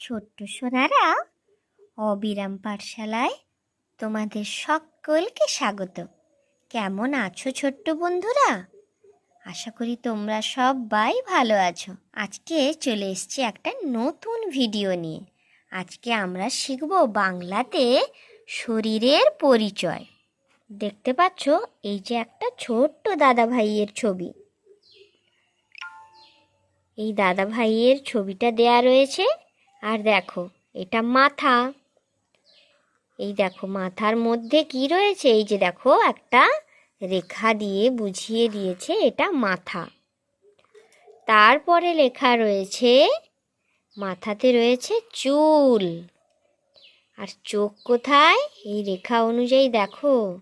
ছোট্ট সোনারা অবিরাম পাঠশালায় তোমাদের সকলকে স্বাগত। কেমন আছো ছোট্ট বন্ধুরা? আশা করি তোমরা সবাই ভালো আছো। আজকে চলে এসছি একটা নতুন ভিডিও নিয়ে। আজকে আমরা শিখব বাংলাতে শরীরের পরিচয়। দেখতে পাচ্ছ, এই যে একটা ছোট্ট দাদা ভাইয়ের ছবি। এই দাদা ভাইয়ের ছবিটা দেয়া রয়েছে। আর দেখো, এটা মাথা। এই দেখো, মাথার মধ্যে কি রয়েছে? এই যে দেখো, একটা রেখা দিয়ে বুঝিয়ে দিয়েছে এটা মাথা। তারপরে লেখা রয়েছে, মাথাতে রয়েছে চুল। আর চোখ কোথায়? এই রেখা অনুযায়ী দেখো,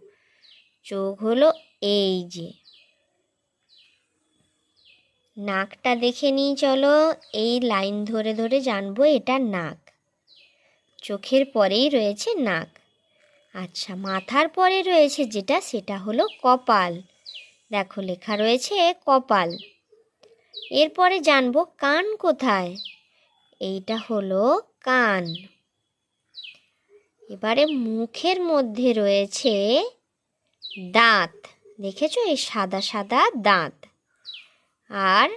চোখ হলো এই যে। নাকটা দেখে নিই, চলো। এই লাইন ধরে ধরে জানব এটা নাক। চোখের পরেই রয়েছে নাক। আচ্ছা মাথার পরে রয়েছে যেটা, সেটা হলো কপাল। দেখো, লেখা রয়েছে কপাল। এরপরে জানব কান কোথায়? এইটা হলো কান। এবারে মুখের মধ্যে রয়েছে দাঁত। দেখেছ? এই সাদা সাদা দাঁত। আর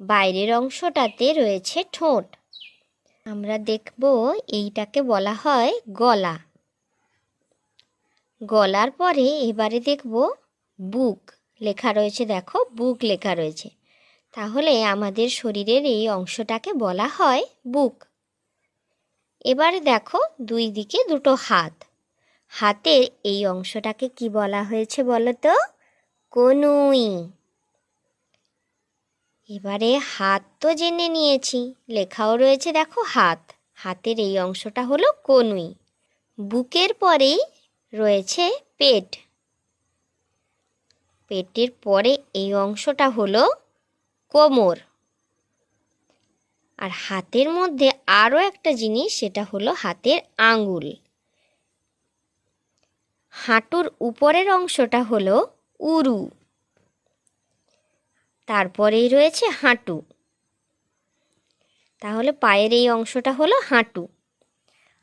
বাইরের অংশটাতে রয়েছে ঠোঁট। আমরা দেখব এইটাকে বলা হয় গলা। গলার পরে এবারে দেখব বুক লেখা রয়েছে, দেখো, বুক লেখা রয়েছে। তাহলে আমাদের শরীরের এই অংশটাকে বলা হয় বুক। এবারে দেখো দুই দিকে দুটো হাত। হাতের এই অংশটাকে কি বলা হয়েছে বলো তো? কনুই। এবারে হাত তো জেনে নিয়েছি। লেখাও রয়েছে, দেখো, হাত। হাতের এই অংশটা হলো কনুই। বুকের পরেই রয়েছে পেট। পেটের পরে এই অংশটা হলো কোমর। আর হাতের মধ্যে আরও একটা জিনিস, সেটা হলো হাতের আঙ্গুল হাঁটুর উপরের অংশটা হলো উরু। তারপরেই রয়েছে হাঁটু। তাহলে পায়ের এই অংশটা হলো হাঁটু।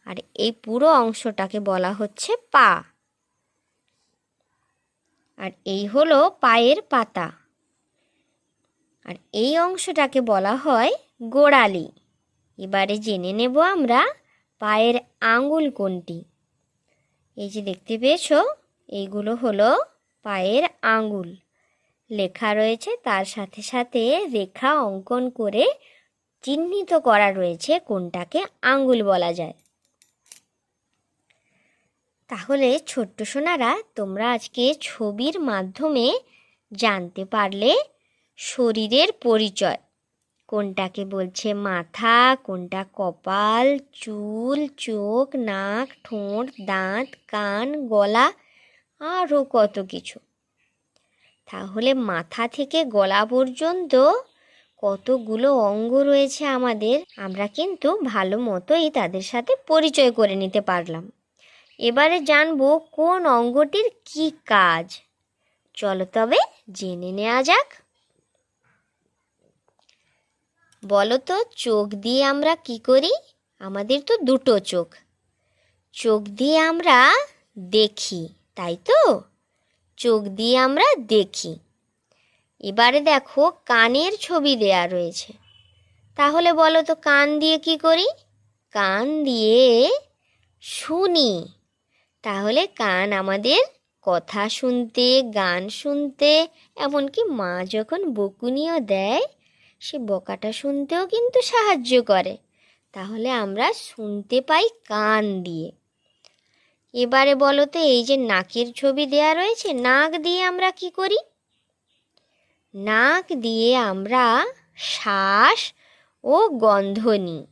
আর এই পুরো অংশটাকে বলা হচ্ছে পা। আর এই হলো পায়ের পাতা। আর এই অংশটাকে বলা হয় গোড়ালি। এবারে জেনে নেব আমরা পায়ের আঙুল কোনটি। এই যে দেখতে পেয়েছ, এইগুলো হলো পায়ের আঙ্গুল লেখা রয়েছে, তার সাথে সাথে রেখা অঙ্কন করে চিহ্নিত করা রয়েছে কোনটাকে আঙ্গুল বলা যায়। তাহলে ছোট্ট সোনারা, তোমরা আজকে ছবির মাধ্যমে জানতে পারলে শরীরের পরিচয়। কোনটাকে বলছে মাথা, কোনটা কপাল, চুল, চোখ, নাক, ঠোঁট, দাঁত, কান, গলা আরও কত কিছু। তাহলে মাথা থেকে গলা পর্যন্ত কতগুলো অঙ্গ রয়েছে আমাদের, আমরা কিন্তু ভালো মতোই তাদের সাথে পরিচয় করে নিতে পারলাম। এবারে জানব কোন অঙ্গটির কি কাজ। চলো তবে জেনে নেওয়া যাক। বলো তো, চোখ দিয়ে আমরা কি করি? আমাদের তো দুটো চোখ। চোখ দিয়ে আমরা দেখি, তাই তো? চোখ দিয়ে আমরা দেখি। এবারে দেখো কানের ছবি দেয়া রয়েছে। তাহলে বলো তো কান দিয়ে কি করি? কান দিয়ে শুনি। তাহলে কান আমাদের কথা শুনতে, গান শুনতে, এমনকি মা যখন বকুনিও দেয়, সে বকাটা শুনতেও কিন্তু সাহায্য করে। তাহলে আমরা শুনতে পাই কান দিয়ে। এবারে বলো তো, এই যে নাকের ছবি দেয়া রয়েছে, নাক দিয়ে আমরা কি করি? নাক দিয়ে আমরা শ্বাস ও গন্ধ নিই।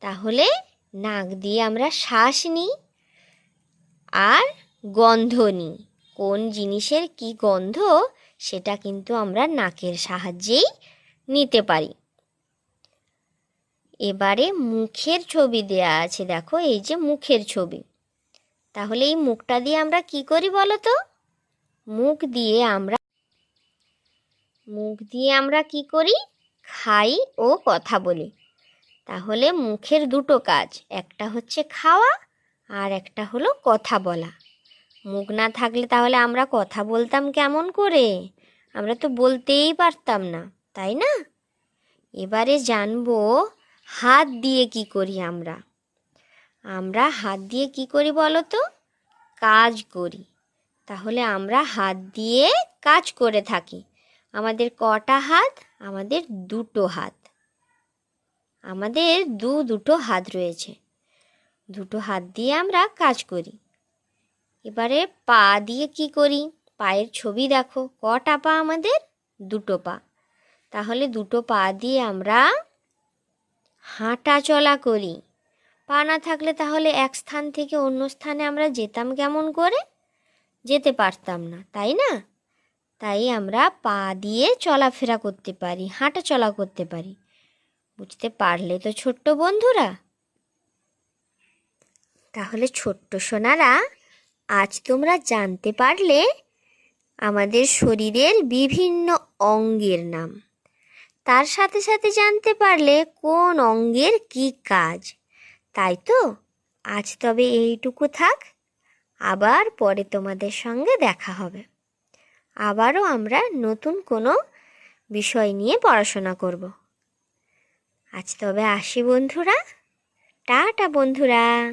তাহলে নাক দিয়ে আমরা শ্বাস নিই আর গন্ধ নিই। কোন জিনিসের কি গন্ধ, সেটা কিন্তু আমরা নাকের সাহায্যেই নিতে পারি। এবারে মুখের ছবি দেয়া আছে, দেখো, এই যে মুখের ছবি। তাহলে এই মুখটা দিয়ে আমরা কি করি বলো তো? মুখ দিয়ে আমরা, মুখ দিয়ে আমরা কি করি? খাই ও কথা বলি। তাহলে মুখের দুটো কাজ, একটা হচ্ছে খাওয়া আর একটা হলো কথা বলা। মুখ না থাকলে তাহলে আমরা কথা বলতাম কেমন করে? আমরা তো বলতেই পারতাম না, তাই না? এবারে জানব হাত দিয়ে কি করি আমরা। আমরা হাত দিয়ে কি করি বলো তো? কাজ করি। তাহলে আমরা হাত দিয়ে কাজ করে থাকি। আমাদের কটা হাত? আমাদের দুটো হাত। আমাদের দু দুটো হাত রয়েছে। দুটো হাত দিয়ে আমরা কাজ করি। এবারে পা দিয়ে কি করি? পায়ের ছবি দেখো। কটা পা আমাদের? দুটো পা। তাহলে দুটো পা দিয়ে আমরা হাঁটা চলা করি। পা না থাকলে তাহলে এক স্থান থেকে অন্য স্থানে আমরা যেতাম কেমন করে? যেতে পারতাম না, তাই না? তাই আমরা পা দিয়ে চলাফেরা করতে পারি হাঁটা চলা করতে পারি। বুঝতে পারলে তো ছোট্ট বন্ধুরা। তাহলে ছোট্ট সোনারা, আজ তোমরা জানতে পারলে আমাদের শরীরের বিভিন্ন অঙ্গের নাম। তার সাথে সাথে জানতে পারলে কোন অঙ্গের কি কাজ। তাই তো? আজ তবে এইটুকু থাক। আবার পরে তোমাদের সঙ্গে দেখা হবে। আবারও আমরা নতুন কোনো বিষয় নিয়ে পড়াশোনা করব। আজ তবে আসি বন্ধুরা। টাটা বন্ধুরা।